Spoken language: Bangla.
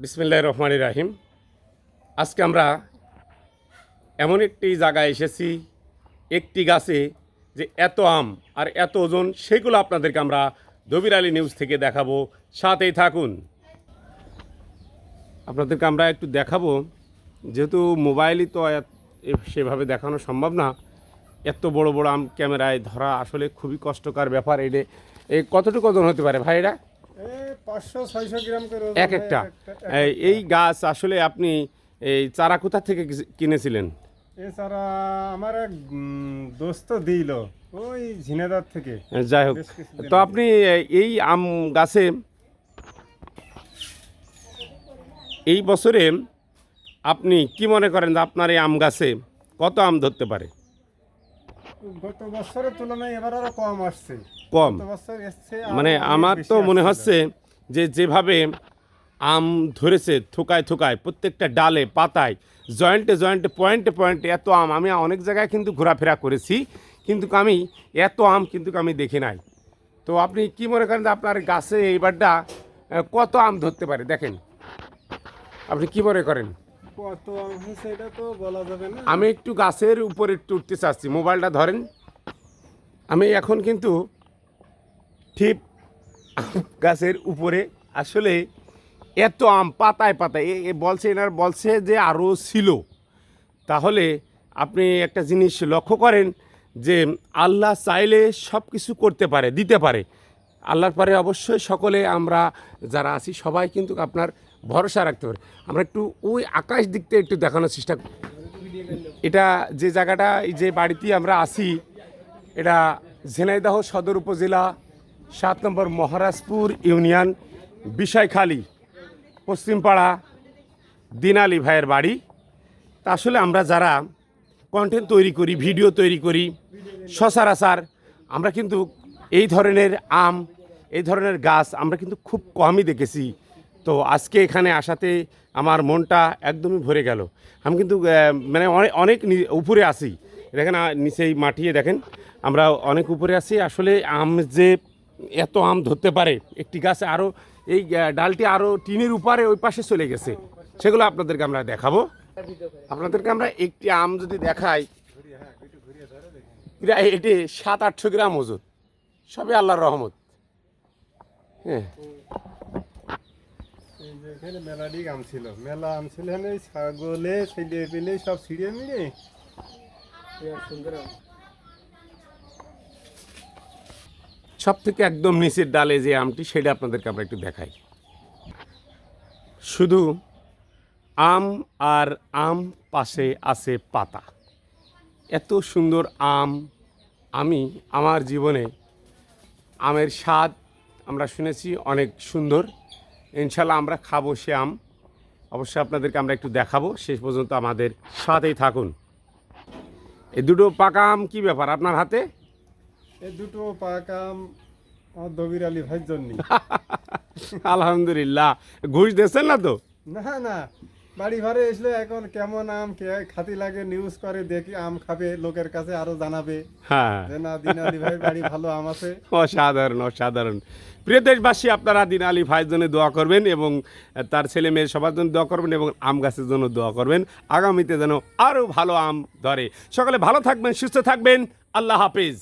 বিসমিল্লাহ রহমান রাহিম। আজকে আমরা এমন একটি জায়গায় এসেছি, একটি গাছে যে এত আম আর এত ওজন, সেগুলো আপনাদেরকে আমরা দবির আলী নিউজ থেকে দেখাবো। সাথেই থাকুন। আপনাদেরকে আমরা একটু দেখাবো, যেহেতু মোবাইলই তো সেভাবে দেখানো সম্ভব না। এত বড় বড় আম ক্যামেরায় ধরা আসলে খুবই কষ্টকর ব্যাপার। এটা এই কতটুকু ওজন হতে পারে ভাই এটা এক একটা। এই- গাছ আসলে আপনি এই চারা কোথা থেকে কিনেছিলেন? এছাড়া আমার এক দোস্ত দিল ওই ঝিনেদার থেকে। যাই হোক তো আপনি এই আম গাছে এই বছরে আপনি কি মনে করেন যে আপনার এই আম গাছে কত আম ধরতে পারে? গত বছরের তুলনায় এবার আরও কম আসছে। কম? মানে আমার তো মনে হচ্ছে যে যেভাবে আম ধরেছে থোকায় থোকায় প্রত্যেকটা ডালে পাতায় জয়েন্টে জয়েন্টে পয়েন্টে পয়েন্টে এত আম। আমি অনেক জায়গায় কিন্তু ঘোরাফেরা করেছি কিন্তু আমি এত আম কিন্তু আমি দেখি নাই। তো আপনি কি মনে করেন যে আপনার গাছে এইবারটা কত আম ধরতে পারে? দেখেন। আপনি কি মনে করেন? আমি একটু গাছের উপরে উঠতে চাচ্ছি, মোবাইলটা ধরেন। আমি এখন কিন্তু ঠিক গাছের উপরে আসলে এত আম পাতায় পাতায়, এ বলছে এনার বলছে যে আরও ছিল। তাহলে আপনি একটা জিনিস লক্ষ্য করেন যে আল্লাহ চাইলে সব কিছু করতে পারে, দিতে পারে। আল্লাহর পরে অবশ্যই সকলে, আমরা যারা আছি সবাই কিন্তু আপনার ভরসা রাখতে পারি। আমরা একটু ওই আকাশ দিক থেকে একটু দেখানোর চেষ্টা। এটা যে জায়গাটা, এই যে বাড়িতে আমরা আসি এটা ঝিনাইদহ সদর উপজেলা, সাত নম্বর মহারাজপুর ইউনিয়ন, বিষয়খালী, পশ্চিমপাড়া, দিনালি ভাইয়ের বাড়ি। তা আসলে আমরা যারা কন্টেন্ট তৈরি করি ভিডিও তৈরি করি, সচরাচর আমরা কিন্তু এই ধরনের আম, এই ধরনের গাছ আমরা কিন্তু খুব কমই দেখেছি। তো আজকে এখানে আসাতে আমার মনটা একদমই ভরে গেল। আমি কিন্তু মানে অনেক অনেক উপরে আছি। দেখেন নিচেই মাটিয়ে দেখেন, আমরা অনেক উপরে আছি। আসলে আম যে এত আম ধরতে পারে, একটি গাছে আরও এই ডালটি আরও টিনের উপরে ওই পাশে চলে গেছে। সেগুলো আপনাদেরকে আমরা দেখাবো। আপনাদেরকে আমরা একটি আম যদি দেখাই এটি সাত আটশো গ্রাম ওজন। সবই আল্লাহর রহমত। হ্যাঁ। এই যে এখানে মেলাডি আম ছিল মেলা আম ছিল এখানে ছাগলে ছিঁড়ে পেলে সব ছিঁড়ে মিড়ে সুন্দর সব থেকে একদম নিচের ডালে যে আমটি সেটা আপনাদেরকে আমরা একটু দেখাই। শুধু আম আর আম পাশে আছে পাতা। এত সুন্দর আম আমি আমার জীবনে আমের স্বাদ আমরা শুনেছি অনেক সুন্দর। ইনশাল্লাহ আমরা খাব সে আম অবশ্যই আপনাদেরকে আমরা একটু দেখাবো। শেষ পর্যন্ত আমাদের সাথেই থাকুন। এই দুটো পাকা আম কী ব্যাপার আপনার হাতে? এই দুটো পাকা আম আমার দবির আলী ভাইয়ের জন্য আলহামদুলিল্লাহ। ঘুষ দিয়েছেন না তো? না না। বাড়ি ঘরে এসলে এখন কেমন আম কে খাতি লাগে নিউজ করে দেখি আম খাবে লোকের কাছে আরও জানাবে। হ্যাঁ। না দিন আলী ভাই বাড়ি ভালো আম আছে। অসাধারণ অসাধারণ। প্রিয় দেশবাসী আপনারা দিন আলী ভাইয়ের জন্য দোয়া করবেন এবং তার ছেলে মেয়ে সবার জন্য দোয়া করবেন এবং আম গাছের জন্য দোয়া করবেন। আগামীতে যেন আরও ভালো আম ধরে। সকলে ভালো থাকবেন সুস্থ থাকবেন। আল্লাহ হাফিজ।